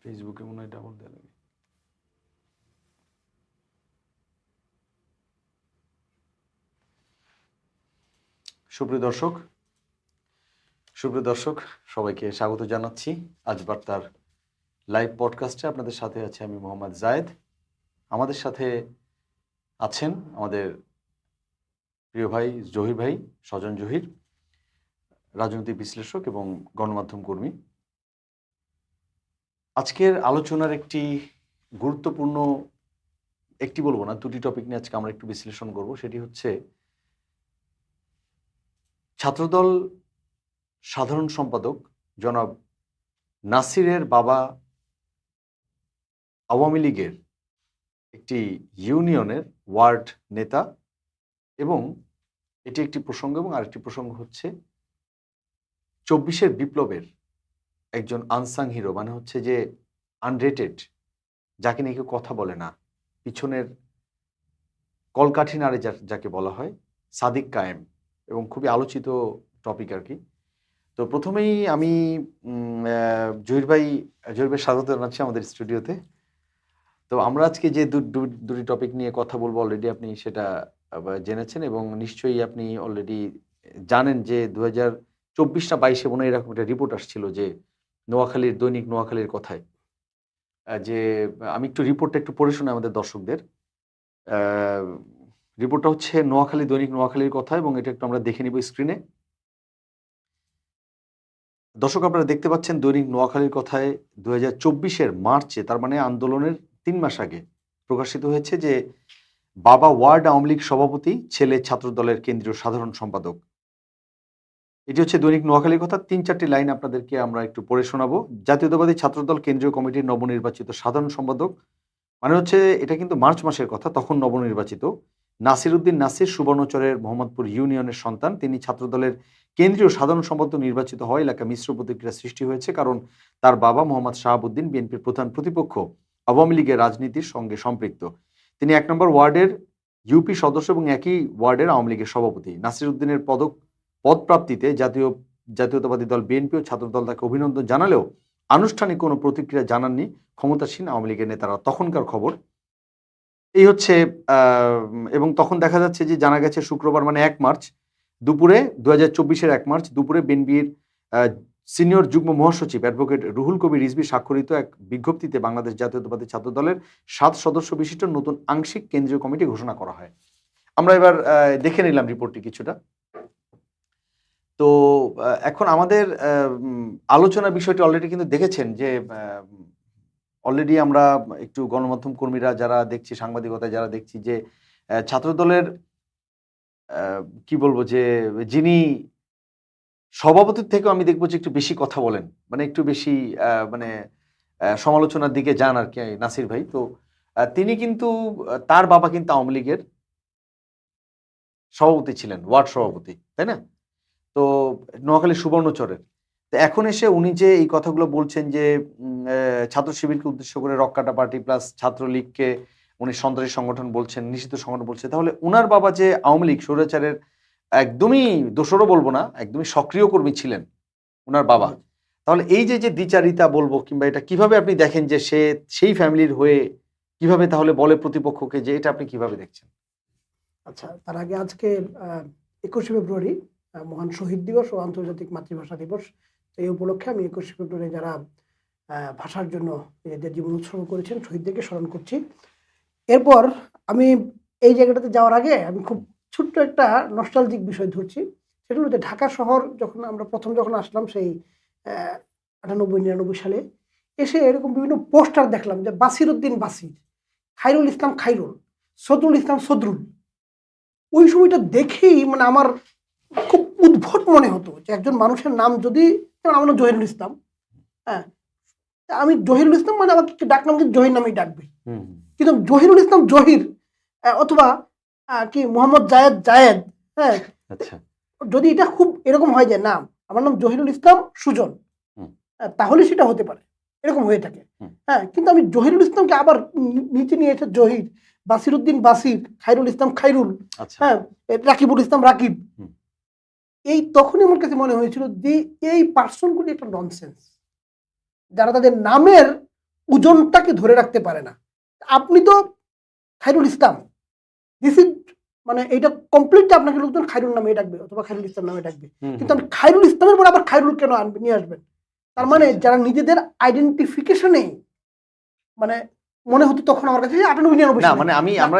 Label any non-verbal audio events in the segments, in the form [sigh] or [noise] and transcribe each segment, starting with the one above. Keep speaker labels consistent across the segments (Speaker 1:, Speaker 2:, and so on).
Speaker 1: ফেসবুকে মনে হয় ডাবল দেওয়া লাগে সুপ্রিয় দর্শক সুপ্রিয় দর্শক, সবাইকে স্বাগত জানাচ্ছি। আজ বার্তার লাইভ পডকাস্টে আপনাদের সাথে আছে আমি মোহাম্মদ জায়েদ। আমাদের সাথে আছেন আমাদের প্রিয় ভাই জহির ভাই, স্বজন জহির, রাজনৈতিক বিশ্লেষক এবং গণমাধ্যম কর্মী। আজকের আলোচনার একটি গুরুত্বপূর্ণ, একটি বলব না, দুটি টপিক নিয়ে আজকে আমরা একটু বিশ্লেষণ করব। সেটি হচ্ছে, ছাত্রদল সাধারণ সম্পাদক জনাব নাসিরের বাবা আওয়ামী লীগের একটি ইউনিয়নের ওয়ার্ড নেতা এবং এটি একটি প্রসঙ্গ এবং আরেকটি প্রসঙ্গ হচ্ছে, চব্বিশের বিপ্লবের একজন আনসাং হিরো মানে হচ্ছে যে আনরেটেড যাকে নিয়ে কেউ কথা বলে না। পিছনের কলকাঠি নাড়ে যাকে বলা হয়, সাদিক কায়েম, এবং খুবই আলোচিত টপিক আর কি। তো প্রথমেই আমি জহির ভাই জহির ভাই স্বাগত জানাচ্ছি আমাদের স্টুডিওতে তো। আমরা আজকে যে দুটি টপিক নিয়ে কথা বলব অলরেডি আপনি সেটা জেনেছেন, এবং নিশ্চয়ই আপনি অলরেডি জানেন যে দু হাজার চব্বিশ না বাইশে মনে এরকম একটা রিপোর্ট আসছিল যে নোয়াখালীর দৈনিক নোয়াখালীর কথায় যে, আমি একটু রিপোর্টটা একটু পড়ে শোনাই আমাদের দর্শকদের। রিপোর্টটা হচ্ছে নোয়াখালী দৈনিক নোয়াখালীর কথা এবং এটা একটু আমরা দেখে নিব স্ক্রিনে দর্শক, আপনারা দেখতে পাচ্ছেন দৈনিক নোয়াখালীর কথায় দু হাজার মার্চে, তার মানে আন্দোলনের তিন মাস আগে, প্রকাশিত হয়েছে যে, বাবা ওয়ার্ড আওয়ামী লীগ সভাপতি, ছেলে ছাত্র দলের কেন্দ্রীয় সাধারণ সম্পাদক। এটি হচ্ছে দৈনিক নোয়াখালীর কথা। তিন চারটি লাইন আপনাদেরকে আমরা একটু পড়ে শোনাবো। জাতীয়তাবাদী ছাত্রদল কেন্দ্রীয় কমিটির নবনির্বাচিত সাধারণ সম্পাদক। মানে হচ্ছে, এটা কিন্তু মার্চ মাসের কথা, তখন নবনির্বাচিত। নাসির উদ্দিন নাসির সুবর্ণচরের মোহাম্মদপুর ইউনিয়নের সন্তান। তিনি ছাত্রদলের কেন্দ্রীয় সাধারণ সম্পাদক নির্বাচিত হয় এলাকা মিশ্র প্রতিক্রিয়া সৃষ্টি হয়েছে, কারণ তার বাবা মোহাম্মদ শাহাবুদ্দিন বিএনপির প্রধান প্রতিপক্ষ। আওয়ামী লীগের রাজনীতির সঙ্গে সম্পৃক্ত। তিনি এক নম্বর ওয়ার্ডের ইউপি সদস্য এবং একই ওয়ার্ডের আওয়ামী লীগের সভাপতি। নাসির উদ্দিনের পদক পদপ্রাপ্তিতে জাতীয় জাতীয়তাবাদী দল বিএনপি ও ছাত্রদল তাকে অভিনন্দন জানালেও আনুষ্ঠানিক কোনো প্রতিক্রিয়া জানাননি ক্ষমতাসীন আওয়ামী লীগের নেতারা। তখনকার খবর এই হচ্ছে এবং তখন দেখা যাচ্ছে যে জানা গেছে শুক্রবার মানে এক মার্চ দুপুরে দু হাজার চব্বিশের এক মার্চ দুপুরে বিএনপির সিনিয়র যুগ্ম মহাসচিব অ্যাডভোকেট রুহুল কবির রিজবি স্বাক্ষরিত এক বিজ্ঞপ্তিতে বাংলাদেশ জাতীয়তাবাদী ছাত্র দলের সাত সদস্য বিশিষ্ট নতুন আংশিক কেন্দ্রীয় কমিটি ঘোষণা করা হয়। আমরা এবার দেখে নিলাম রিপোর্টটি কিছুটা। তো এখন আমাদের আলোচনার বিষয়টি অলরেডি কিন্তু দেখেছেন যে অলরেডি আমরা একটু গণমাধ্যম কর্মীরা যারা দেখছি, সাংবাদিকতায় যারা দেখছি যে ছাত্রদলের কি বলব যে, যিনি সভাপতির থেকেও আমি দেখব যে একটু বেশি কথা বলেন। মানে একটু বেশি মানে সমালোচনার দিকে যান আর কি নাসির ভাই। তো তিনি কিন্তু, তার বাবা কিন্তু আওয়ামী লীগের সভাপতি ছিলেন, ওয়ার্ড সভাপতি, তাই না? তো নোয়াখালী সুবর্ণচরের তো এখন এসে উনি যে এই কথাগুলো বলছেন যে ছাত্র শিবিরকে উদ্দেশ্য করে রক্কাটা পার্টি প্লাস ছাত্রলীগকে উনি সন্ত্রাসী সংগঠন বলছেন নিষিদ্ধ সংগঠন বলছে তাহলে উনার বাবা যে আওয়ামী লীগ স্বৈরাচারের একদমই দোষরও বলব না একদমই সক্রিয় কর্মী ছিলেন উনার বাবা। তাহলে এই যে যে দ্বিচারিতা বলব কিংবা এটা কীভাবে আপনি দেখেন যে সে সেই ফ্যামিলির হয়ে কীভাবে তাহলে বলে প্রতিপক্ষকে যে এটা আপনি কীভাবে দেখছেন?
Speaker 2: আচ্ছা তার আগে আজকে একুশে ফেব্রুয়ারি মহান শহীদ দিবস ও আন্তর্জাতিক মাতৃভাষা দিবস। তো এই উপলক্ষে আমি একুশে ফেব্রুয়ারি যারা ভাষার জন্য নিজেদের জীবন উৎসর্গ করেছেন, শহীদদেরকে স্মরণ করছি। এরপর আমি এই জায়গাটাতে যাওয়ার আগে আমি খুব ছোট্ট একটা নস্টালজিক বিষয় ধরছি। সেটা হলো যে ঢাকা শহর যখন আমরা প্রথম যখন আসলাম সেই আটানব্বই, নিরানব্বই সালে, এসে এরকম বিভিন্ন পোস্টার দেখলাম যে বাসির উদ্দিন বাসির খাইরুল ইসলাম খাইরুল সদরুল ইসলাম সদরুল। ওই সময়টা দেখেই মানে আমার খুব উদ্ভট মনে হতো যে একজন মানুষের নাম যদি যেমন আমার নাম জহিরুল ইসলাম হ্যাঁ আমি জহিরুল ইসলাম মানে আমাকে ডাকনাম কিন্তু জহির নামেই ডাকবে। কিন্তু জহিরুল ইসলাম জহির অথবা কি মোহাম্মদ জায়েদ জায়েদ হ্যাঁ
Speaker 1: আচ্ছা।
Speaker 2: যদি এটা খুব এরকম হয় যে নাম আমার নাম জহিরুল ইসলাম সুজন তাহলে সেটা হতে পারে এরকম হয়ে থাকে। হ্যাঁ কিন্তু আমি জহিরুল ইসলামকে আবার নিচে নিয়ে এসে জহির বাসিরুদ্দিন বাসির খাইরুল ইসলাম খাইরুল
Speaker 1: আচ্ছা।
Speaker 2: হ্যাঁ রাকিবুল ইসলাম রাকিব। এই তখনই আমার কাছে মনে হয়েছিল যে এই পার্সনগুলি একটা ননসেন্স যারা তাদের নামের ওজনটাকে ধরে রাখতে পারে না। আপনি তো খাইরুল ইসলাম। দিস ইজ মানে এইটা কমপ্লিটলি আপনাকে লোকজন খাইরুল নামে ডাকবে অথবা খাইরুল ইসলাম নামে ডাকবে। কিন্তু আপনি খাইরুল ইসলামের পরে আবার খাইরুল কেন আনবে নিয়ে আসবেন? তার মানে যারা নিজেদের আইডেন্টিফিকেশনে মানে মনে হতো তখন আমার কাছে আটানব্বই নিরানব্বই
Speaker 1: না
Speaker 2: সালে।
Speaker 1: মানে আমি আমরা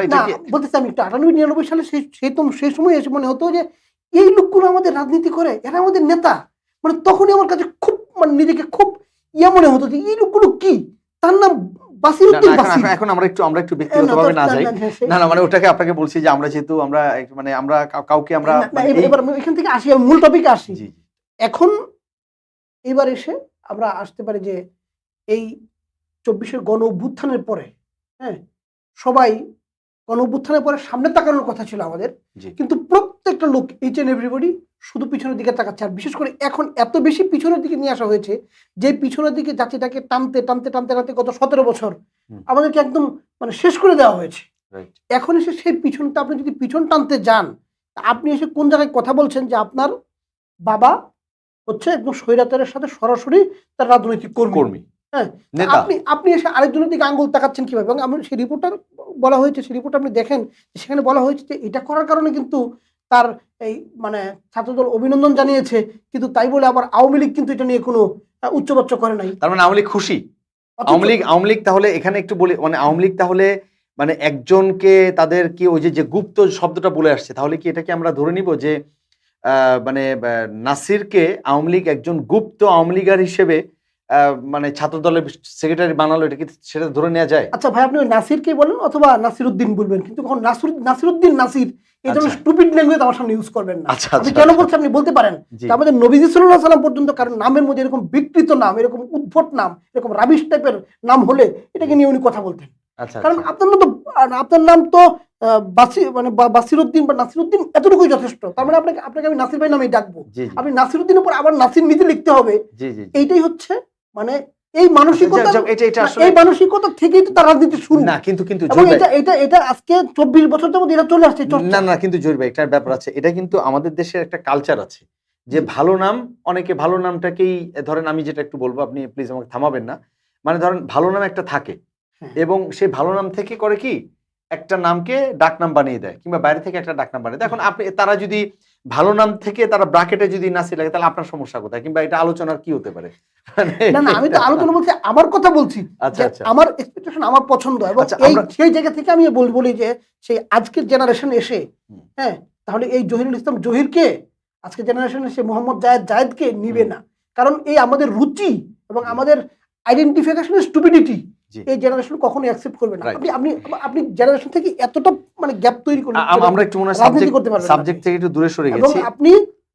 Speaker 2: বলতেছি আমি একটু আটানব্বই নিরানব্বই সালে সেই সেই সেই সময় এসে মনে হতো যে এই লোকগুলো আমাদের রাজনীতি করে এরা আমাদের নেতা। মানে তখনই আমার কাছে খুব মানে নিজেকে খুব ইয়ে মনে হতো যে এই লোকগুলো কি? তার নাম
Speaker 1: এখন- আমরা একটু আমরা একটু ব্যক্তিগতভাবে না যাই। না না মানে ওটাকে আপনাকে বলছি যে আমরা যেহেতু আমরা মানে আমরা কাউকে আমরা মানে
Speaker 2: এখান থেকে আসি মূল টপিকে আসি। এখন এবার এসে আমরা আসতে পারি যে এই চব্বিশের গণ অভ্যুত্থানের পরে হ্যাঁ সবাই গণ অভ্যুত্থানের পরে সামনে তাকানোর কথা ছিল আমাদের। কিন্তু প্রত্যেকটা লোক এইচ এন্ড এভরিবডি শুধু পিছনের দিকে তাকাচ্ছে। আর বিশেষ করে এখন এত বেশি পিছনের দিকে নিয়ে আসা হয়েছে যে পিছনের দিকে জাতিটাকে টানতে টানতে টানতে টানতে গত সতেরো বছর আমাদেরকে একদম মানে শেষ করে দেওয়া হয়েছে। এখন এসে সেই পিছনটা আপনি যদি পিছন টানতে যান আপনি এসে কোন জায়গায় কথা বলছেন যে আপনার বাবা হচ্ছে একদম স্বৈরাচারের সাথে সরাসরি তার রাজনৈতিক কর্মী?
Speaker 1: কর্মী।
Speaker 2: হ্যাঁ, আপনি আপনি এসে আরেকজনের দিকে আঙ্গুল তাকাচ্ছেন কীভাবে? এবং আমি সেই রিপোর্টটা বলা হয়েছে সেই রিপোর্ট আপনি দেখেন সেখানে বলা হয়েছে যে এটা করার কারণে কিন্তু তার এই মানে ছাত্রদল অভিনন্দন জানিয়েছে কিন্তু তাই বলে আবার আওয়ামী লীগ কিন্তু এটা নিয়ে কোনো উচ্চবাচ্য করে নাই।
Speaker 1: তার মানে আওয়ামী লীগ খুশি? আওয়ামী লীগ আওয়ামী লীগ তাহলে এখানে একটু বলি মানে আওয়ামী লীগ তাহলে মানে একজনকে তাদের কি ওই যে যে গুপ্ত শব্দটা বলে আসছে তাহলে কি এটাকে আমরা ধরে নিব যে মানে নাসিরকে আওয়ামী লীগ একজন গুপ্ত আওয়ামী লীগার হিসেবে মানে ছাত্র দলের সেক্রেটারি বানালো এটা কি সেটা ধরে নেওয়া যায়?
Speaker 2: আচ্ছা ভাই আপনি ওই নাসিরকে বলেন অথবা নাসির উদ্দিন বলবেন কিন্তু কখন নাসির নাসিরুদ্দিন নাসির এই
Speaker 1: আচ্ছা।
Speaker 2: স্টুপিড ল্যাঙ্গুয়েজ আমার সামনে ইউজ করবেন না
Speaker 1: আচ্ছা
Speaker 2: আপনি
Speaker 1: আচ্ছা
Speaker 2: কেন
Speaker 1: আচ্ছা।
Speaker 2: বলছেন আপনি বলতে পারেন আমাদের নবীজি সাল্লাম পর্যন্ত কারণ নামের মধ্যে এরকম বিকৃত নাম এরকম উদ্ভট নাম এরকম রাবিশ টাইপের নাম হলে এটাকে নিয়ে উনি কথা বলতেন
Speaker 1: আচ্ছা
Speaker 2: কারণ। আপনার নাম তো আপনার নাম তো বাসি মানে বা- বাসিরউদ্দিন বা নাসিরউদ্দিন এতটুকুই যথেষ্ট তার মানে আপনাকে আপনাকে আমি নাসির ভাই নামেই ডাকবো আপনি নাসিরউদ্দিনের উপর আবার নাসির নিজে লিখতে হবে। এইটাই হচ্ছে মানে এই মানসিকতা
Speaker 1: যা- যা- এটা এটা আসলে
Speaker 2: এই মানসিকতা থেকেই তো তার রাজনীতি শুরু।
Speaker 1: না কিন্তু কিন্তু
Speaker 2: এটা এটা এটা আজকে চব্বিশ বছর যাবত এটা চলে আসছে
Speaker 1: না না কিন্তু জহির ভাই একটা ব্যাপার আছে। এটা কিন্তু আমাদের দেশের একটা কালচার আছে। যে ভালো নাম অনেকে ভালো নামটাকেই ধরেন আমি যেটা একটু বলব আপনি প্লিজ আমাকে থামাবেন না। মানে ধরেন ভালো নাম একটা থাকে।
Speaker 2: হ্যাঁ।
Speaker 1: এবং সেই ভালো নাম থেকে করে কি? একটা নামকে ডাক নাম বানিয়ে দেয় কিংবা বাইরে থেকে একটা ডাক নাম বানিয়ে দেয়। এখন আপনি তারা যদি ভালো নাম থেকে তারা ব্রাকেটে যদি নাসি লাগে তাহলে আপনার সমস্যা কোথায় কিংবা এটা আলোচনার কি হতে পারে
Speaker 2: না না আমি তো [laughs] আলোচনা বলছি আমার কথা বলছি
Speaker 1: আচ্ছা আচ্ছা
Speaker 2: আমার এক্সপেকটেশন আমার পছন্দ এবং
Speaker 1: আচ্ছা,
Speaker 2: এই সেই জায়গা থেকে আমি বল বলি যে সেই আজকের জেনারেশন এসে হ্যাঁ তাহলে এই জহিরুল ইসলাম জহিরকে আজকের জেনারেশন এসে মোহাম্মদ জায়েদ জায়েদকে নিবে। না কারণ এই আমাদের রুচি এবং আমাদের আইডেন্টিফিকেশনের স্টুপিডিটি। এই জেনারেশন কখনো অ্যাকসেপ্ট করবে না। আপনি আপনি আপনি জেনারেশন থেকে এতটা মানে গ্যাপ তৈরি
Speaker 1: আম- আমরা একটু মনে সাবজেক্ট
Speaker 2: করতে পারবেন
Speaker 1: সাবজেক্ট থেকে একটু দূরে সরে গেছি।
Speaker 2: আপনি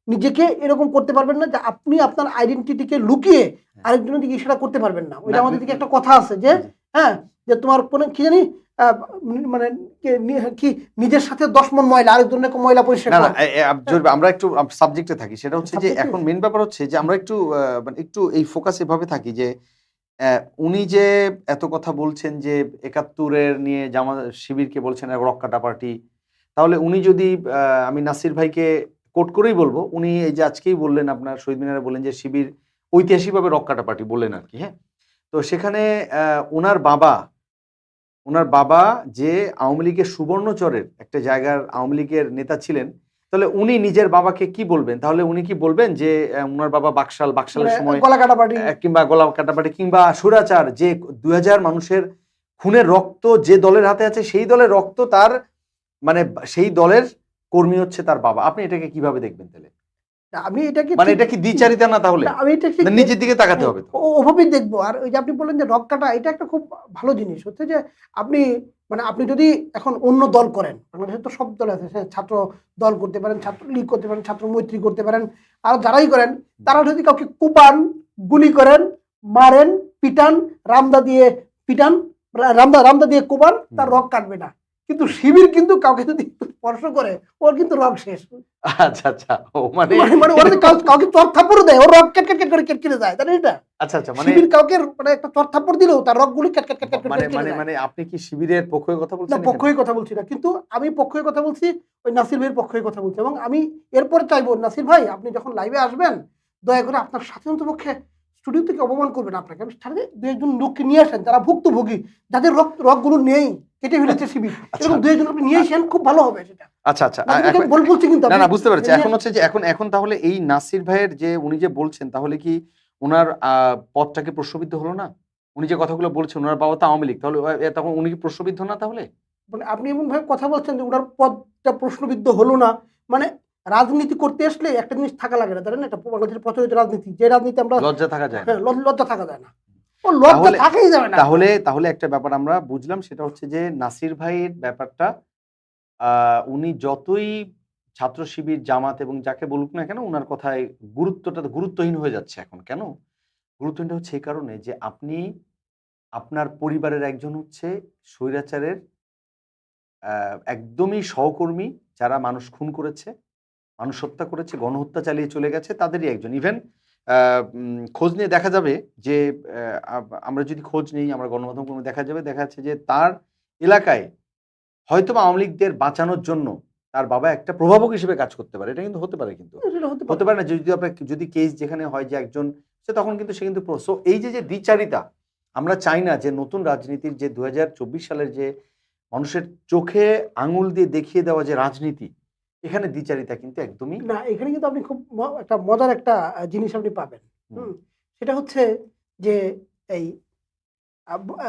Speaker 2: নিজেকে এরকম করতে পারবেন না যে আপনি আপনার আইডেন্টিটিকে লুকিয়ে আরেকজনের দিকে ইশারা করতে পারবেন না। ওইটা
Speaker 1: হ্যাঁ।
Speaker 2: আমাদের দিকে একটা কথা আছে যে হ্যাঁ যে তোমার কোনো কি জানি মানে কি নিজের সাথে দশ মন ময়লা আরেকজনের ময়লা পরিষ্কার
Speaker 1: না ভাই, আমরা একটু সাবজেক্টে থাকি। সেটা হচ্ছে যে এখন মেন ব্যাপার হচ্ছে যে আমরা একটু মানে একটু এই ফোকাস এভাবে থাকি যে উনি যে এত কথা বলছেন যে একাত্তরের নিয়ে জামা শিবিরকে বলছেন রক্কাটা পার্টি তাহলে উনি যদি আমি নাসির ভাইকে কোট করেই বলব, উনি এই যে আজকেই বললেন আপনার, শহীদ মিনারে বললেন যে শিবির ঐতিহাসিকভাবে রক্কাটা পার্টি বললেন আর কি হ্যাঁ? তো সেখানে ওনার বাবা ওনার বাবা যে আওয়ামী লীগের সুবর্ণচরের একটা জায়গার আওয়ামী লীগের নেতা ছিলেন তাহলে উনি নিজের বাবাকে কি বলবেন? তাহলে উনি কি বলবেন যে উনার বাবা বাকশাল বাকশালের
Speaker 2: মানে
Speaker 1: সময়
Speaker 2: গলা
Speaker 1: কাটাপাটি। কিংবা গলা কাটাপাটি কিংবা সুরাচার যে দুই হাজার মানুষের খুনের রক্ত যে দলের হাতে আছে সেই দলের রক্ত তার মানে সেই দলের কর্মী হচ্ছে তার বাবা। আপনি এটাকে কীভাবে দেখবেন তাহলে?
Speaker 2: আমি এটাকে
Speaker 1: মানে এটা কি দ্বিচারিতা না তাহলে?
Speaker 2: আমি এটা ঠিক-
Speaker 1: নিজের দিকে তাকাতে হবে তো?
Speaker 2: ও- ওভাবেই দেখব। আর ওই যে আপনি বললেন যে রক কাটা এটা একটা খুব ভালো জিনিস। হচ্ছে যে আপনি মানে আপনি যদি এখন অন্য দল করেন বাংলাদেশে তো সব দল আছে হ্যাঁ, ছাত্র দল করতে পারেন ছাত্র লীগ করতে পারেন ছাত্র মৈত্রী করতে পারেন আর যারাই করেন তারা যদি কাউকে কুপান গুলি করেন মারেন পিটান রামদা দিয়ে পিটান রামদা রামদা দিয়ে কোপান তার রক কাটবে না। কিন্তু শিবির কিন্তু কাউকে যদি স্পর্শ করে ওর কিন্তু রক শেষ।
Speaker 1: আচ্ছা আচ্ছা ও মানে
Speaker 2: মানে মানে ওরা কাউকে চর থাপ্পড় দেয় ওর রক কেট কেট কেট করে কেট কেটে যায় তাই এটা?
Speaker 1: আচ্ছা আচ্ছা মানে
Speaker 2: শিবির কাউকে মানে একটা চর থাপ্পড় দিলেও তার রকগুলি ক্যাট ক্যাট ক্যাট ক্যাট
Speaker 1: মানে মানে মানে আপনি কি শিবিরের পক্ষে কথা বলছেন এখানে?
Speaker 2: পক্ষই কথা বলছি না কিন্তু আমি পক্ষই কথা বলছি ওই নাসির ভাইয়ের পক্ষই কথা বলছি এবং আমি এরপরে চাইব নাসির ভাই আপনি যখন লাইভে আসবেন দয়া করে আপনার সাথে অন্তপক্ষে স্টুডিও থেকে অপমান করবেন আপনাকে আমি সাথে দু একজন লোককে নিয়ে আসেন যারা ভুক্তভোগী যাদের রোগ রোগগুলো নেই। কেটে ফেলেছে শিবির এরকম দু একজন আপনি নিয়ে আসেন খুব ভালো হবে সেটা।
Speaker 1: আচ্ছা আচ্ছা।
Speaker 2: না,
Speaker 1: এখন-
Speaker 2: আমি বল বলছি কিন্তু
Speaker 1: না না বুঝতে পেরেছি। এখন হচ্ছে যে এখন এখন তাহলে এই নাসির ভাইয়ের যে উনি যে বলছেন তাহলে কি ওনার আহ, প্রশ্নবিদ্ধ হলো না? উনি যে কথাগুলো বলছেন ওনার বাবা তো আওয়ামী লীগ। তাহলে তখন উনি কি প্রশ্নবিদ্ধ না তাহলে?
Speaker 2: মানে আপনি এমন ভাবে কথা বলছেন যে ওনার পদটা প্রশ্নবিদ্ধ হলো না। মানে রাজনীতি করতে আসলে একটা জিনিস থাকা লাগে না জানেন? এটা বাংলাদেশের প্রচলিত রাজনীতি। যে রাজনীতি আমরা
Speaker 1: লজ্জা থাকা যায়
Speaker 2: হ্যাঁ, লজ্জা থাকা যায় না। ও লজ্জা
Speaker 1: তাহলে-
Speaker 2: যাবে না।
Speaker 1: তাহলে তাহলে একটা ব্যাপার আমরা বুঝলাম সেটা হচ্ছে যে নাসির ভাইয়ের ব্যাপারটা উনি যতই ছাত্র শিবির জামাত এবং যাকে বলুক না কেন ওনার কথায় গুরুত্বটা গুরুত্বহীন হয়ে যাচ্ছে এখন। কেন? গুরুত্বহীনটা হচ্ছে এই কারণে যে আপনি আপনার পরিবারের একজন হচ্ছে স্বৈরাচারের আহ, একদমই সহকর্মী যারা মানুষ খুন করেছে মানুষ হত্যা করেছে গণহত্যা চালিয়ে চলে গেছে তাদেরই একজন। ইভেন খোঁজ নিয়ে দেখা যাবে যে আমরা যদি খোঁজ নেই আমরা গণমাধ্যম কর্মী দেখা যাবে দেখা যাচ্ছে যে তার এলাকায় হয়তো বা আওয়ামী লীগদের বাঁচানোর জন্য তার বাবা একটা প্রভাবক হিসেবে কাজ করতে পারে। এটা কিন্তু হতে পারে কিন্তু।
Speaker 2: হতে পারে।
Speaker 1: না যদি আপনার যদি কেস যেখানে হয় যে একজন সে তখন কিন্তু সে কিন্তু সো এই যে যে দ্বিচারিতা আমরা চাই না যে নতুন রাজনীতির যে দু হাজার চব্বিশ সালের যে মানুষের চোখে আঙুল দিয়ে দেখিয়ে দেওয়া যে রাজনীতি এখানে দ্বিচারিতা কিন্তু একদমই
Speaker 2: না এখানে কিন্তু আপনি খুব একটা মজার একটা জিনিস আপনি পাবেন। সেটা হচ্ছে যে এই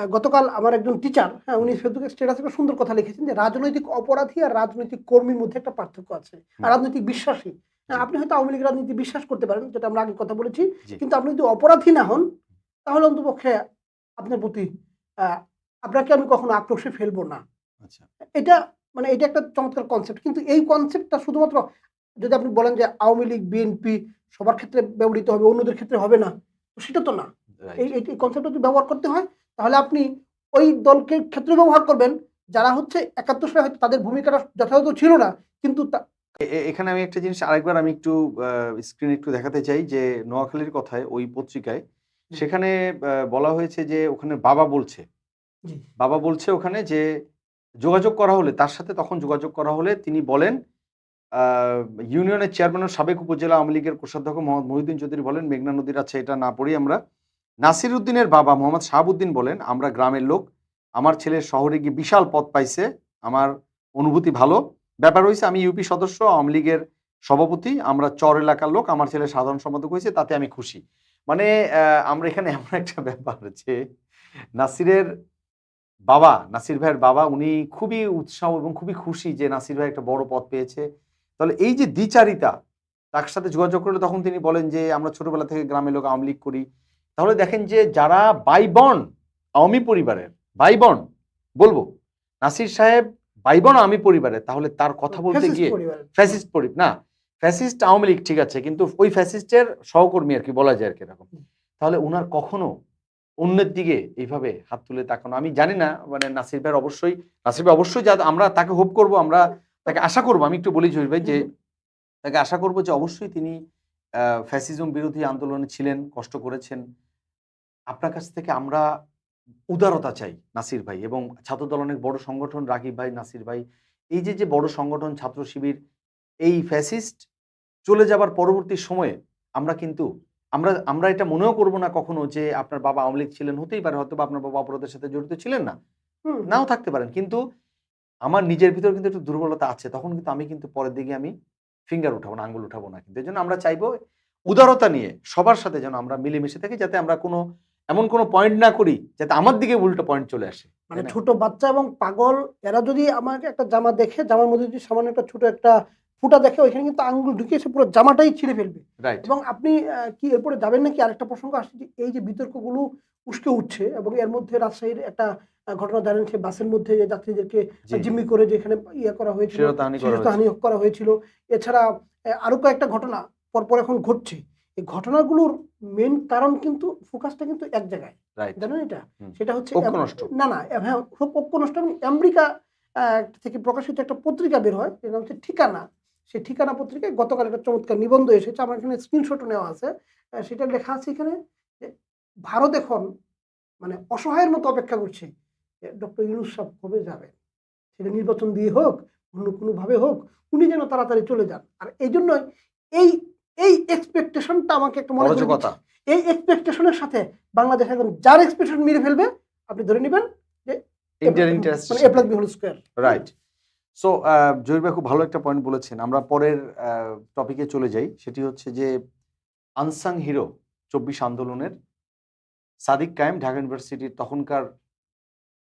Speaker 2: গতকাল আমার একজন টিচার হ্যাঁ উনি ফেসবুকে স্ট্যাটাসে একটা সুন্দর কথা লিখেছেন যে রাজনৈতিক অপরাধী আর রাজনৈতিক কর্মীর মধ্যে একটা পার্থক্য আছে। আর রাজনৈতিক বিশ্বাসী। হ্যাঁ, আপনি হয়তো আওয়ামী লীগ রাজনীতি বিশ্বাস করতে পারেন যেটা আমরা আগে কথা বলেছি কিন্তু আপনি যদি অপরাধী না হন তাহলে অন্তপক্ষে আপনার প্রতি আহ, আপনাকে আমি কখনো আক্রোশে ফেলব না।
Speaker 1: আচ্ছা।
Speaker 2: এটা মানে এটা একটা চমৎকার কনসেপ্ট কিন্তু এই কনসেপ্টটা শুধুমাত্র যদি আপনি বলেন যে আওয়ামী লীগ বিএনপি সবার ক্ষেত্রে ব্যবহৃত হবে অন্যদের ক্ষেত্রে হবে না সেটা তো না। এই এই কনসেপ্টটা যদি ব্যবহার করতে হয় তাহলে আপনি ওই দলকে ক্ষেত্রে ব্যবহার করবেন যারা হচ্ছে একাত্তর সালে হয়তো তাদের ভূমিকাটা যথাযথ ছিল না কিন্তু
Speaker 1: এখানে আমি একটা জিনিস আরেকবার আমি একটু স্ক্রিনে একটু দেখাতে চাই যে নোয়াখালীর কথায় ওই পত্রিকায় সেখানে বলা হয়েছে যে ওখানে বাবা বলছে। বাবা বলছে ওখানে যে যোগাযোগ করা হলে, তার সাথে তখন যোগাযোগ করা হলে তিনি বলেন ইউনিয়নের চেয়ারম্যান ও সাবেক উপজেলা আওয়ামী লীগের কোষাধ্যক্ষ মোহাম্মদ মহিউদ্দিন চৌধুরী বলেন, মেঘনা নদীর আছে এটা না পড়ি আমরা। নাসির উদ্দিনের বাবা মোহাম্মদ শাহাবুদ্দিন বলেন, আমরা গ্রামের লোক, আমার ছেলে শহরে গিয়ে বিশাল পদ পাইছে, আমার অনুভূতি ভালো। ব্যাপার হয়েছে আমি ইউপি সদস্য, আওয়ামী লীগের সভাপতি, আমরা চর এলাকার লোক, আমার ছেলে সাধারণ সম্পাদক হয়েছে, তাতে আমি খুশি। মানে আমরা এখানে এমন একটা ব্যাপার যে, নাসিরের বাবা নাসির ভাইয়ের বাবা উনি খুবই উৎসাহ এবং খুবই খুশি যে নাসির ভাই একটা বড় পদ পেয়েছে। তাহলে এই যে দ্বিচারিতা তার সাথে যোগাযোগ করলে তখন তিনি বলেন যে আমরা ছোটবেলা থেকে গ্রামের লোক আওয়ামী লীগ করি। তাহলে দেখেন যে যারা বাইবন আওয়ামী পরিবারের বাইবন বলব নাসির সাহেব বাইবন আওয়ামী পরিবারের তাহলে তার কথা বলতে গিয়ে ফ্যাসিস্ট পরি না ফ্যাসিস্ট আওয়ামী লীগ ঠিক আছে কিন্তু ওই ফ্যাসিস্টের সহকর্মী আর কি বলা যায় আর কি এরকম। তাহলে ওনার কখনো অন্যের দিকে এইভাবে হাত তুলে তাকানো। আমি জানি না মানে নাসির ভাইয়ের অবশ্যই নাসির ভাই অবশ্যই যা আমরা তাকে হোপ করব আমরা তাকে আশা করব। আমি একটু বলি জহির ভাই যে তাকে আশা করব যে অবশ্যই তিনি ফ্যাসিজম বিরোধী আন্দোলনে ছিলেন কষ্ট করেছেন। আপনার কাছ থেকে আমরা উদারতা চাই নাসির ভাই এবং ছাত্রদল অনেক বড় সংগঠন রাকিব ভাই নাসির ভাই। এই যে যে বড় সংগঠন ছাত্র শিবির এই ফ্যাসিস্ট চলে যাবার পরবর্তী সময়ে আমরা কিন্তু আমরা আমরা এটা মনেও করব না কখনো যে আপনার বাবা আওয়ামী লীগ ছিলেন হতেই পারে হয়তো বা আপনার বাবা অপরাধের সাথে জড়িত ছিলেন না। নাও থাকতে পারেন। কিন্তু আমার নিজের ভিতর কিন্তু একটু দুর্বলতা আছে। তখন কিন্তু আমি কিন্তু পরের দিকে আমি ফিঙ্গার উঠাবো না আঙ্গুল উঠাবো না। কিন্তু এই জন্য আমরা চাইব উদারতা নিয়ে সবার সাথে যেন আমরা মিলেমিশে থাকি যাতে আমরা কোনো এমন কোনো পয়েন্ট না করি যাতে আমার দিকে উল্টো পয়েন্ট চলে আসে।
Speaker 2: মানে ছোট বাচ্চা এবং পাগল এরা যদি আমাকে একটা জামা দেখে জামার মধ্যে যদি সামান্য একটা ছোট একটা ফুটা দেখে ওইখানে কিন্তু আঙ্গুল ঢুকিয়ে সে পুরো জামাটাই ছিঁড়ে ফেলবে। এবং আপনি কি এরপরে যাবেন নাকি? আরেকটা প্রসঙ্গ আসছে যে এই যে বিতর্কগুলো উস্কে উঠছে এবং এর মধ্যে রাজশাহীর একটা ঘটনা জানেন সে বাসের মধ্যে যে যাত্রীদেরকে জিম্মি করে যেখানে ইয়ে করা হয়েছিল
Speaker 1: করা
Speaker 2: হয়েছিল। এছাড়া আরও কয়েকটা ঘটনা পরপর এখন ঘটছে। এই ঘটনাগুলোর মেন কারণ কিন্তু ফোকাসটা কিন্তু এক জায়গায়। জানেন এটা? সেটা হচ্ছে। না না হ্যাঁ খুব ঐক্য নষ্ট। আমেরিকা আহ, থেকে প্রকাশিত একটা পত্রিকা বের হয় নাম হচ্ছে ঠিকানা। সেই ঠিকানা পত্রিকায় গতকাল একটা চমৎকার নিবন্ধ এসেছে আমার এখানে স্ক্রিনশটও নেওয়া আছে। সেটা লেখা আছে এখানে যে ভারত এখন মানে অসহায়ের মতো অপেক্ষা করছে ডক্টর ইউনুস সাহেব কবে যাবেন? সেটা নির্বাচন দিয়ে হোক অন্য কোনোভাবে হোক উনি যেন তাড়াতাড়ি চলে যান। আর এই জন্যই এই এই এক্সপেকটেশনটা আমাকে একটা মনে দিচ্ছে। এই এক্সপেক্টেশনের সাথে বাংলাদেশ এখন যার এক্সপেকটেশন মেরে ফেলবে আপনি ধরে নেবেন যে
Speaker 1: ইন্ডিয়ান ইন্টারেস্ট
Speaker 2: মানে A plus B whole square
Speaker 1: right so Zahir ভাই খুব ভালো একটা পয়েন্ট বলেছেন। আমরা পরের টপিকে চলে যাই। সেটি হচ্ছে যে আনসাং হিরো চব্বিশ আন্দোলনের সাদিক কায়েম ঢাকা ইউনিভার্সিটির তখনকার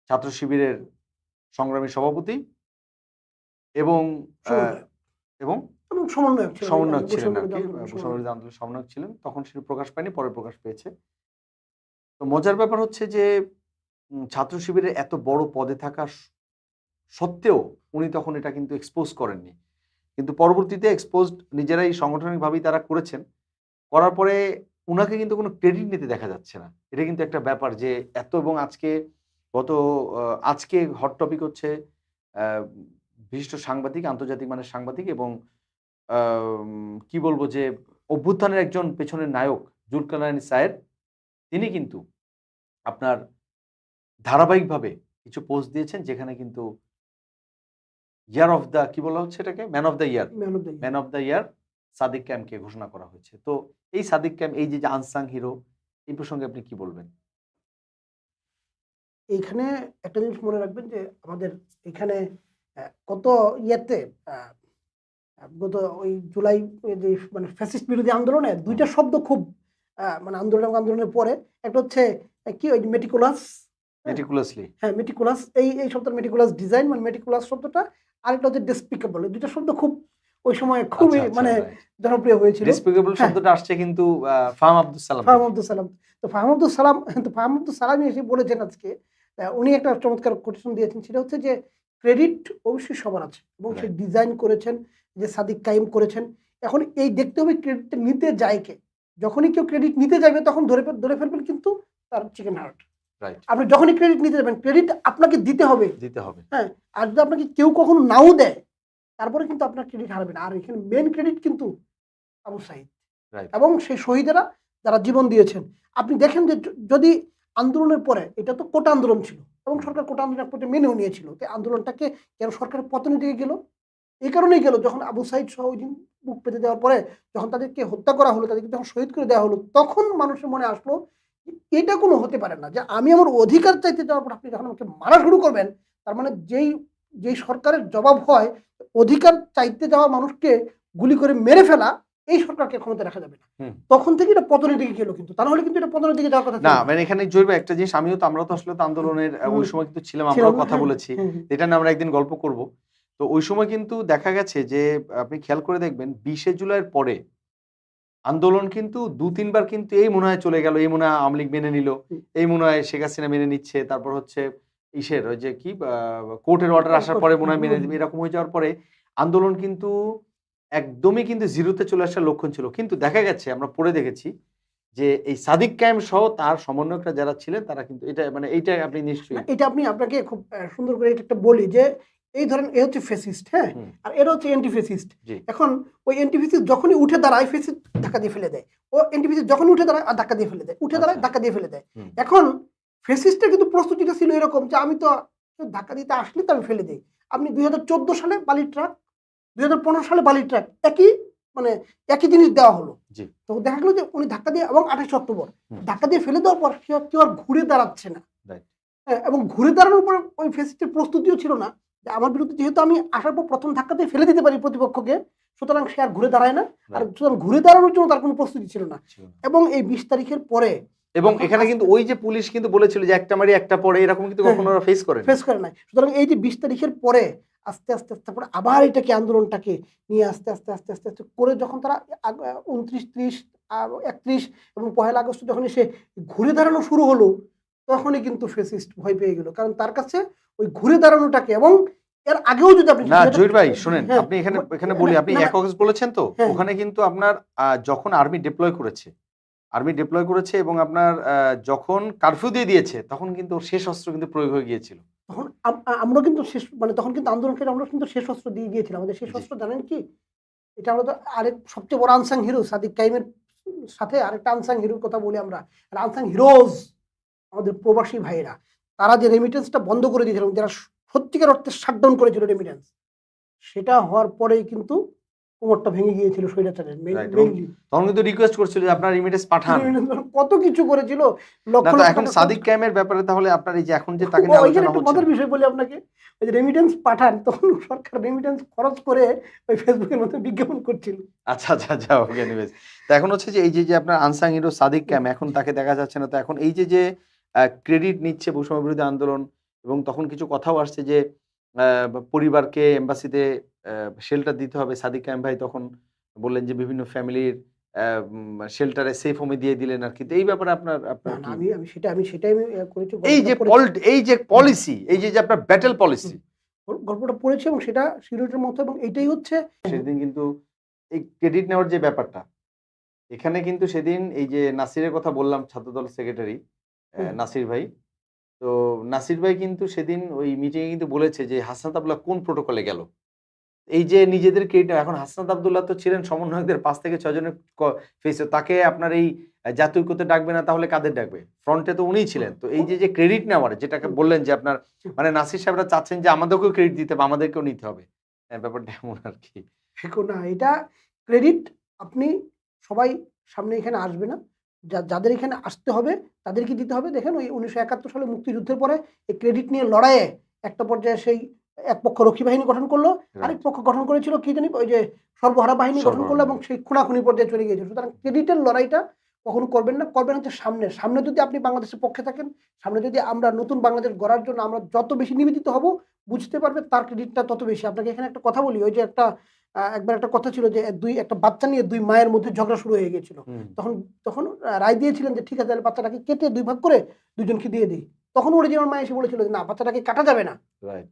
Speaker 1: ছাত্র শিবিরের সংগ্রামী সভাপতি এবং এবং
Speaker 2: সমন্বয়ক ছিলেন।
Speaker 1: আর কি
Speaker 2: আন্দোলনের
Speaker 1: সমন্বয়ক। ছিলেন। তখন সেটি প্রকাশ পায়নি পরে প্রকাশ পেয়েছে। তো মজার ব্যাপার হচ্ছে যে ছাত্র শিবিরের এত বড় পদে থাকা সত্ত্বেও উনি তখন এটা কিন্তু এক্সপোজ করেননি। কিন্তু পরবর্তীতে এক্সপোজ নিজেরাই সাংগঠনিকভাবেই তারা করেছেন। করার পরে উনাকে কিন্তু কোনো ক্রেডিট নিতে দেখা যাচ্ছে না। এটা কিন্তু একটা ব্যাপার যে এত এবং আজকে গত আজকে হট টপিক হচ্ছে বিশিষ্ট সাংবাদিক, আন্তর্জাতিক মানের সাংবাদিক এবং কি বলব যে অভ্যুত্থানের একজন পেছনের নায়ক জুলকানানি সায়ের। তিনি কিন্তু আপনার ধারাবাহিকভাবে কিছু পোস্ট দিয়েছেন যেখানে কিন্তু ইয়ার অফ দ্য কি বলা হচ্ছে এটাকে? Man of the year man of the year Sadiq ক্যাম্পকে ঘোষণা করা হয়েছে। তো এই সাদিক ক্যাম্প এই যে আনসাং হিরো এই প্রসঙ্গে আপনি কি বলবেন?
Speaker 2: এইখানে একটা জিনিস মনে রাখবেন যে আমাদের এখানে কত ইয়েতে গত ওই জুলাই যে মানে ফ্যাসিস্ট বিরোধী আন্দোলনে দুইটা শব্দ খুব মানে আন্দোলন আন্দোলনের পরে একটা হচ্ছে কি ওই মেটিকুলাস
Speaker 1: মেটিকুলাসলি
Speaker 2: হ্যাঁ মেটিকুলাস এই এই শব্দটা মেটিকুলাস ডিজাইন মানে মেটিকুলাস শব্দটা আরেকটা হচ্ছে ডেসপিকেবল দুইটা শব্দ খুব ওই সময় খুবই মানে জনপ্রিয় হয়েছিল।
Speaker 1: ডিসপিকেবল
Speaker 2: হ্যাঁ।
Speaker 1: শব্দটা আসছে কিন্তু ফাহাম আব্দুল সালাম
Speaker 2: ফাহাম আব্দুল সালাম তো ফাহাম আব্দুল সালাম তো ফাহাম আব্দুল সালামই এসে বলেছেন আজকে উনি একটা চমৎকার কোটেশন দিয়েছেন সেটা হচ্ছে যে ক্রেডিট অবশ্যই সবার আছে এবং সে ডিজাইন করেছেন যে সাদিক কাইম করেছেন। এখন এই দেখতে হবে ক্রেডিটটা নিতে যায় কে। যখনই কেউ ক্রেডিট নিতে যাবে তখন ধরে ধরে ফেলবেন কিন্তু তার চিকেন হার্ট আপনি যখনই ক্রেডিট নিতে যাবেন ক্রেডিট আপনাকে দিতে হবে।
Speaker 1: দিতে হবে।
Speaker 2: হ্যাঁ আর যদি আপনাকে কেউ কখনো নাও দেয় তারপরে কিন্তু আপনার ক্রেডিট হারাবেন আর এখানে মেন ক্রেডিট কিন্তু আবু সাইদ। এবং সেই শহীদেরা যারা জীবন দিয়েছেন। আপনি দেখেন যে যদি আন্দোলনের পরে এটা তো কোটা আন্দোলন ছিল এবং সরকার কোটা আন্দোলন প্রতি মেনেও নিয়েছিল তো আন্দোলনটাকে কেন সরকারের পতনের দিকে গেল? এই কারণেই গেল যখন আবু সাইদ সহ ওই দিন বুক পেতে দেওয়ার পরে যখন তাদেরকে হত্যা করা হলো তাদেরকে যখন শহীদ করে দেওয়া হলো তখন মানুষের মনে আসলো এটা কোনো হতে পারে না যে আমি আমার অধিকার চাইতে যাওয়ার পর আপনি যখন আমাকে মারা শুরু করবেন তার মানে যেই যেই সরকারের জবাব হয় অধিকার চাইতে যাওয়া মানুষকে গুলি করে মেরে ফেলা এই সরকারকে ক্ষমতা রাখা যাবে না। তখন থেকে এটা পতনের দিকে গেল কিন্তু। তা নাহলে কিন্তু এটা পতনের দিকে যাওয়ার কথা
Speaker 1: না মানে এখানে জয়বে একটা জিনিস আমিও তো আমরা তো আসলে তো আন্দোলনের ওই সময় কিন্তু ছিলাম আমরাও কথা বলেছি। এটা নিয়ে আমরা একদিন গল্প করব। তো ওই সময় কিন্তু দেখা গেছে যে আপনি খেয়াল করে দেখবেন বিশে জুলাইয়ের পরে আন্দোলন কিন্তু দু তিনবার কিন্তু এই মনে হয় চলে গেল এই মনে হয় আওয়ামী লীগ মেনে নিল এই মনে হয় শেখ হাসিনা মেনে নিচ্ছে তারপর হচ্ছে ইসের ওই যে কি কোর্টের অর্ডার আসার পরে মনে হয় মেনে। দিবে এরকম হয়ে যাওয়ার পরে আন্দোলন কিন্তু একদমই কিন্তু জিরোতে চলে আসার লক্ষণ ছিল কিন্তু দেখা গেছে আমরা পড়ে দেখেছি যে এই সাদিক কায়েম সহ তার সমন্বয়করা যারা ছিলেন তারা কিন্তু এটা মানে এইটা আপনি নিশ্চয়ই
Speaker 2: এটা আপনি আপনাকে খুব সুন্দর করে একটা বলি যে এই ধরেন এ হচ্ছে ফেসিস্ট হ্যাঁ? আর এরা হচ্ছে এন্টি ফেসিস্ট এখন ওই এন্টি ফেসিস্ট যখনই উঠে দাঁড়ায় ফেসিস্ট ধাক্কা দিয়ে ফেলে দেয়। ও এন্টি ফেসিস্ট যখনই উঠে দাঁড়ায় আর ধাক্কা দিয়ে ফেলে দেয়। উঠে দাঁড়ায়
Speaker 1: আচ্ছা।
Speaker 2: ধাক্কা দিয়ে ফেলে দেয়। এখন ফেসিস্টের কিন্তু প্রস্তুতিটা ছিল এরকম যে আমি তো ধাক্কা দিতে আসলে তো আমি ফেলে দিই। আপনি দুই হাজার চোদ্দ সালে বালির ট্রাক দুই হাজার পনেরো সালে বালির ট্রাক একই মানে একই জিনিস দেওয়া হলো। তো দেখা গেলো যে উনি ধাক্কা দিয়ে এবং আঠাশ অক্টোবর ধাক্কা দিয়ে ফেলে দেওয়ার পর কেউ আর ঘুরে দাঁড়াচ্ছে না। হ্যাঁ, এবং ঘুরে দাঁড়ানোর পর ওই ফেসিস্টের প্রস্তুতিও ছিল না। আমার বিরুদ্ধে যেহেতু আমি আসার পর প্রথম ধাক্কাতে ফেলে দিতে পারি প্রতিপক্ষকে সুতরাং সে আর ঘুরে দাঁড়ায় না। আর সুতরাং ঘুরে দাঁড়ানোর জন্য তার কোনো প্রস্তুতি ছিল না। এবং এই বিশ তারিখের পরে
Speaker 1: এবং এখানে কিন্তু ওই যে পুলিশ কিন্তু বলেছিল যে একটা মারি একটা পরে এরকম কিন্তু কখনো ফেস করে
Speaker 2: ফেস করে নাই। সুতরাং এই যে বিশ তারিখের পরে আস্তে আস্তে আস্তে পরে আবার এটাকে আন্দোলনটাকে নিয়ে আস্তে আস্তে আস্তে আস্তে আস্তে করে যখন তারা উনত্রিশ ত্রিশ একত্রিশ এবং পহেলা আগস্ট যখন এসে ঘুরে দাঁড়ানো শুরু হলো তখনই কিন্তু ফেসিস্ট ভয় পেয়ে গেল। কারণ তার কাছে ওই ঘুরে দাঁড়ানোটাকে এবং এর আগেও যদি আপনি
Speaker 1: না জহির ভাই শুনেন
Speaker 2: হ্যাঁ,
Speaker 1: আপনি এখানে এখানে বলি আপনি এক অগস্ট বলেছেন তো?
Speaker 2: হ্যাঁ।
Speaker 1: ওখানে কিন্তু আপনার যখন আর্মি ডিপ্লয় করেছে আর্মি ডিপ্লয় করেছে এবং আপনার যখন কারফিউ দিয়ে দিয়েছে তখন কিন্তু শেষ অস্ত্র কিন্তু প্রয়োগ হয়ে গিয়েছিল।
Speaker 2: তখন আমরা কিন্তু শেষ মানে তখন কিন্তু আন্দোলনকারী আমরা কিন্তু শেষ অস্ত্র দিয়ে গিয়েছিলাম। আমাদের শেষ অস্ত্র জানেন কি? এটা আমরা তো আরেক সবচেয়ে বড় আনসাং হিরো সাদিক কাইমের সাথে আরেকটা আনসাং হিরোর কথা বলি আমরা। আনসাং হিরোজ আমাদের প্রবাসী ভাইয়েরা তারা যে রেমিটেন্সটা বন্ধ করে দিয়েছিল যারা সত্যিকার অর্থে শাটডাউন করেছিল রেমিটেন্স সেটা হওয়ার পরেই কিন্তু কোমরটা ভেঙে গিয়েছিল স্বৈরাচারের
Speaker 1: তখন কিন্তু রিকোয়েস্ট করছিল যে আপনার রিমিটেন্স পাঠান। [laughs]
Speaker 2: কত কিছু করেছিল লক্ষ
Speaker 1: এখন সাদিক ক্যামের ব্যাপারে তাহলে আপনার এই যে এখন যে তাকে নিয়ে
Speaker 2: ওইখানে
Speaker 1: আলোচনা হচ্ছে
Speaker 2: মজার বিষয় বলি আপনাকে ওই যে রেমিটেন্স পাঠান তখন সরকার রেমিটেন্স খরচ করে ওই ফেসবুকের মধ্যে বিজ্ঞাপন করছিল।
Speaker 1: আচ্ছা আচ্ছা আচ্ছা ওকে এনিওয়েজ তো এখন হচ্ছে যে এই যে যে আপনার আনসাং হিরো সাদিক ক্যাম এখন তাকে দেখা যাচ্ছে না তো এখন এই যে যে ক্রেডিট নিচ্ছে বৈষম্য বিরোধী আন্দোলন এবং তখন কিছু কথাও আসছে যে পরিবারকে এম্বাসিতে শেল্টার দিতে হবে। সাদিক ক্যাম ভাই তখন বললেন যে বিভিন্ন ফ্যামিলির শেল্টারে সেফ হোমে দিয়ে দিলেন আর কি। এই ব্যাপারে আপনার আপনার
Speaker 2: আমি আমি সেটা আমি সেটাই আমি করেছি
Speaker 1: এই যে এই যে পলিসি এই যে যে আপনার ব্যাটেল পলিসি
Speaker 2: গল্পটা পড়েছি এবং সেটা সিরিজের মতো এবং এটাই হচ্ছে
Speaker 1: সেদিন কিন্তু এই ক্রেডিট নেওয়ার যে ব্যাপারটা এখানে কিন্তু সেদিন এই যে নাসিরের কথা বললাম ছাত্রদল সেক্রেটারি। নাসির ভাই। তো নাসির ভাই কিন্তু সেদিন ওই মিটিংয়ে কিন্তু বলেছে যে হাসনাত আবদুল্লাহ কোন প্রোটোকলে গেল? এই যে নিজেদের ক্রেডিট এখন হাসনাত আবদুল্লাহ তো ছিলেন সমন্বয়কদের পাঁচ থেকে ছয় জনের ফেসে তাকে আপনার এই জাতীয় ঐক্যতে ডাকবে না তাহলে কাদের ডাকবে? ফ্রন্টে তো উনিই ছিলেন। তো এই যে যে ক্রেডিট নেওয়ার যেটাকে বললেন যে আপনার মানে নাসির সাহেবরা চাচ্ছেন যে আমাদেরকেও ক্রেডিট দিতে হবে আমাদেরকেও নিতে হবে। হ্যাঁ, ব্যাপারটা এমন আর কি।
Speaker 2: না এটা ক্রেডিট আপনি সবাই সামনে এখানে আসবে না। যাদের এখানে আসতে হবে তাদেরকে দিতে হবে। দেখেন ওই উনিশশো একাত্তর সালে মুক্তিযুদ্ধের পরে এই ক্রেডিট নিয়ে লড়াইয়ে একটা পর্যায়ে সেই এক পক্ষ রক্ষী বাহিনী গঠন করল। আরেক পক্ষ গঠন করেছিল কি জানি ওই যে সর্বহারা বাহিনী গঠন করল এবং। সেই খুনাখুনি পর্যায়ে চলে গিয়েছিল। সুতরাং ক্রেডিটের লড়াইটা কখনো করবেন না করবেন হচ্ছে সামনে। সামনে যদি আপনি বাংলাদেশের পক্ষে থাকেন সামনে যদি আমরা নতুন বাংলাদেশ গড়ার জন্য আমরা যত বেশি নিবেদিত হব বুঝতে পারবে তার ক্রেডিটটা তত বেশি। আপনাকে এখানে একটা কথা বলি ওই যে একটা একবার একটা কথা ছিল যে দুই একটা বাচ্চা নিয়ে দুই মায়ের মধ্যে ঝগড়া শুরু হয়ে গিয়েছিল।
Speaker 1: হুম।
Speaker 2: তখন তখন রায় দিয়েছিলেন যে ঠিক আছে তাহলে বাচ্চাটাকে কেটে দুই ভাগ করে দুজনকে দিয়ে দিই। তখন অরিজিনাল মা এসে বলেছিল যে না বাচ্চাটাকে কাটা যাবে না।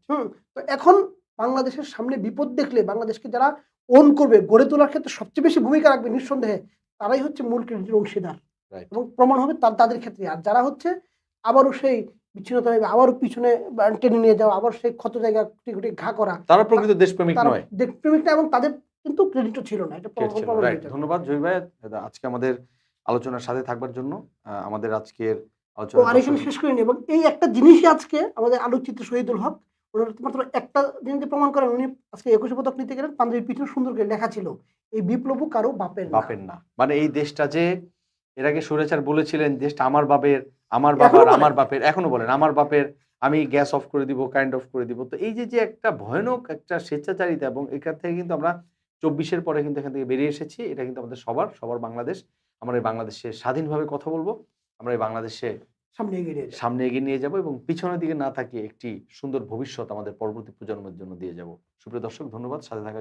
Speaker 2: হুম তো এখন বাংলাদেশের সামনে বিপদ দেখলে বাংলাদেশকে যারা ওন করবে গড়ে তোলার ক্ষেত্রে সবচেয়ে বেশি ভূমিকা রাখবে নিঃসন্দেহে তারাই হচ্ছে মূল ক্রেডিটের অংশীদার. এবং প্রমাণ হবে তার তাদের ক্ষেত্রে। আর যারা হচ্ছে আবারও সেই বিচ্ছিন্নতা হবে আবারও পিছনে টেনে নিয়ে যাওয়া আবার সেই ক্ষত জায়গা কুটি ঘা করা।
Speaker 1: তারা প্রকৃত দেশপ্রেমিক নয়।
Speaker 2: দেশপ্রেমিক না এবং তাদের কিন্তু ক্রেডিটও ছিল না এটা।
Speaker 1: ধন্যবাদ জয় ভাই। আজকে আমাদের আলোচনার সাথে থাকবার জন্য আমাদের আজকের আলোচনা
Speaker 2: আর এখানে শেষ করিনি এবং এই একটা জিনিসই আজকে আমাদের আলোচিত শহীদুল হক ওনার মাত্র একটা জিনিস প্রমাণ করেন উনি আজকে একুশে পদক নিতে গেলেন পাঞ্জাবি পিছনে সুন্দর করে লেখা ছিল এই বিপ্লব কারও বাপের
Speaker 1: বাপের না। মানে এই দেশটা যে এর আগে সুরেচার বলেছিলেন দেশটা আমার বাপের আমার বাবার আমার বাপের এখনও বলেন আমার বাপের আমি গ্যাস অফ করে দিব কারেন্ট অফ করে দিব। তো এই যে যে একটা ভয়ানক একটা স্বেচ্ছাচারিতা এবং এখান থেকে কিন্তু আমরা চব্বিশের পরে কিন্তু এখান থেকে বেরিয়ে এসেছি এটা কিন্তু আমাদের সবার সবার বাংলাদেশ। আমরা এই বাংলাদেশে স্বাধীনভাবে কথা বলব আমরা এই বাংলাদেশে
Speaker 2: সামনে এগিয়ে
Speaker 1: সামনে এগিয়ে নিয়ে যাব এবং পিছনের দিকে না তাকিয়ে একটি সুন্দর ভবিষ্যৎ আমাদের পরবর্তী প্রজন্মের জন্য দিয়ে যাব। সুপ্রিয় দর্শক ধন্যবাদ। সাথে থাকার।